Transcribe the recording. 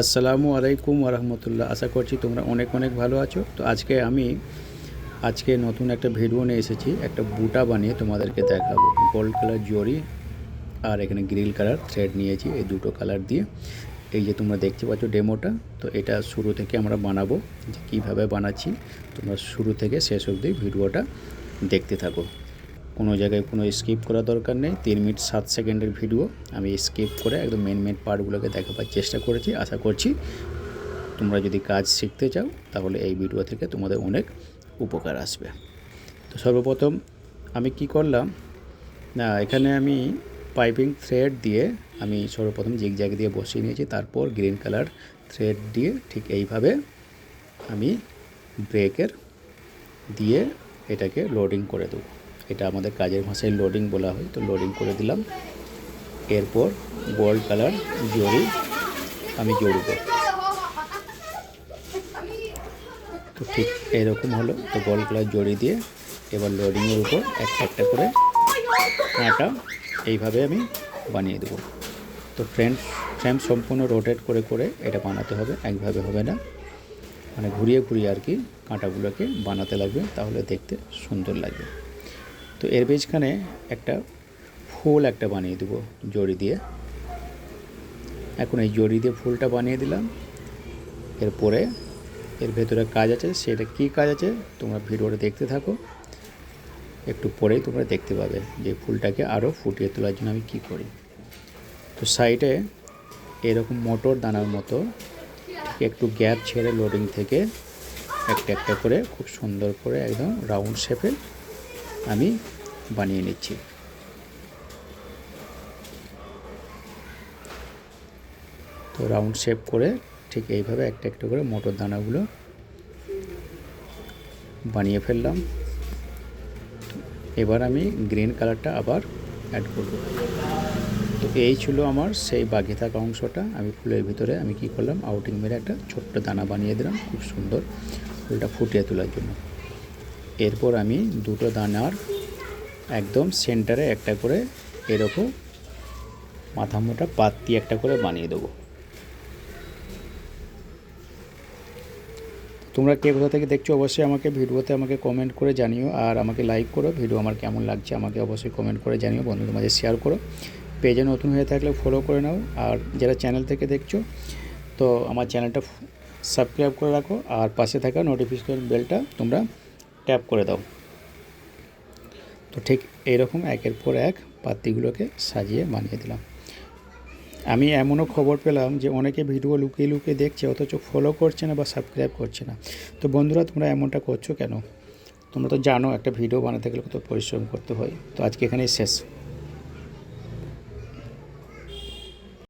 আসসালামু আলাইকুম আরহামতুল্লাহ আশা করছি তোমরা অনেক অনেক ভালো আছো। তো আজকে আমি আজকে নতুন একটা ভিডিও নিয়ে এসেছি। একটা বুটা বানিয়ে তোমাদেরকে দেখাবো। গোল্ড কালার জরি আর এখানে গ্রিল কালার থ্রেড নিয়েছি এই দুটো কালার দিয়ে। এই যে তোমরা দেখতে পাচ্ছ ডেমোটা তো এটা শুরু থেকে আমরা বানাবো যে কীভাবে বানাচ্ছি। তোমরা শুরু থেকে শেষ অবধি ভিডিওটা দেখতে থাকো। কোনো জায়গায় কোনো স্কিপ করা দরকার নেই। তিন মিনিট সাত সেকেন্ডের ভিডিও আমি স্কিপ করে একদম মেন মেন পার্টগুলোকে দেখাবার চেষ্টা করেছি। আশা করছি তোমরা যদি কাজ শিখতে চাও, তাহলে এই ভিডিও থেকে তোমাদের অনেক উপকার আসবে। তো সর্বপ্রথম আমি কি করলাম? না, এখানে আমি পাইপিং থ্রেড দিয়ে আমি সর্বপ্রথম জিগ জিগজ্যাগ দিয়ে বসিয়ে নিয়েছি। তারপর গ্রিন কালার থ্রেড দিয়ে ঠিক এইভাবে আমি ব্রেকের দিয়ে এটাকে লোডিং করে দেবো। এটা আমাদের কাজের ভাষায় লোডিং বলা হয়, তো লোডিং করে দিলাম। এরপর গোল্ড কালার জড়ি আমি জড়ব। তো ঠিক এরকম হলো, তো গোল্ড কালার জড়ি দিয়ে এবার লোডিংয়ের উপর একটা একটা করে কাঁটা এইভাবে আমি বানিয়ে দেবো। তো ফ্রেম ফ্রেম সম্পূর্ণ রোটেট করে করে এটা বানাতে হবে, একভাবে হবে না। মানে ঘুরিয়ে ঘুরিয়ে আর কি কাঁটাগুলোকে বানাতে লাগবে, তাহলে দেখতে সুন্দর লাগবে। তো এর মাঝখানে একটা ফুল একটা বানিয়ে দেবো, জড়ি দিয়ে। এখন এই জড়ি দিয়ে ফুলটা বানিয়ে দিলাম। এরপরে এর ভেতরে কাজ আছে, সেটা কী কাজ আছে তোমরা ভিডিওটা দেখতে থাকো। একটু পরেই তোমরা দেখতে পাবে যে ফুলটাকে আরও ফুটিয়ে তোলার জন্য আমি কী করি। তো সাইডে এরকম মোটর দানার মতো একটু গ্যাপ ছেড়ে লোডিং থেকে একটা একটা করে খুব সুন্দর করে একদম রাউন্ড শেপে আমি বানিয়ে নিচ্ছি। তো রাউন্ড শেপ করে ঠিক এইভাবে একটা একটা করে মোটর দানাগুলো বানিয়ে ফেললাম। এবার আমি গ্রিন কালারটা আবার অ্যাড করব। তো এই ছিল আমার সেই বাকি থাকা অংশটা। আমি ফুলের ভিতরে আমি কি করলাম আউটিং মেরে একটা ছোট্ট দানা বানিয়ে দিলাম। খুব সুন্দর। ফুলটা ফুটিয়ে তোলার জন্য। এরপর আমি দুটো দানার একদম সেন্টারে একটা করে এরকম মাথা মোটা পাত্তি একটা করে বানিয়ে দেবো। তোমরা কে কোথা থেকে দেখছ অবশ্যই আমাকে ভিডিওতে আমাকে কমেন্ট করে জানিও আর আমাকে লাইক করো। ভিডিও আমার কেমন লাগছে আমাকে অবশ্যই কমেন্ট করে জানিও, বন্ধুদের মাঝে শেয়ার করো। পেজে নতুন হয়ে থাকলে ফলো করে নাও আর যারা চ্যানেল থেকে দেখছ, তো আমার চ্যানেলটা সাবস্ক্রাইব করে রাখো আর পাশে থাকা নোটিফিকেশন বেলটা তোমরা ট্যাপ করে দাও। তো ঠিক এইরকম একের পর এক পাত্রিগুলোকে সাজিয়ে বানিয়ে দিলাম। আমি এমনও খবর পেলাম যে অনেকে ভিডিও লুকিয়ে লুকিয়ে দেখছে, অথচ ফলো করছে না বা সাবস্ক্রাইব করছে না। তো বন্ধুরা, তোমরা এমনটা করছ কেন? তোমরা তো জানো একটা ভিডিও বানাতে গেলে কত পরিশ্রম করতে হয়। তো আজকে এখানেই শেষ।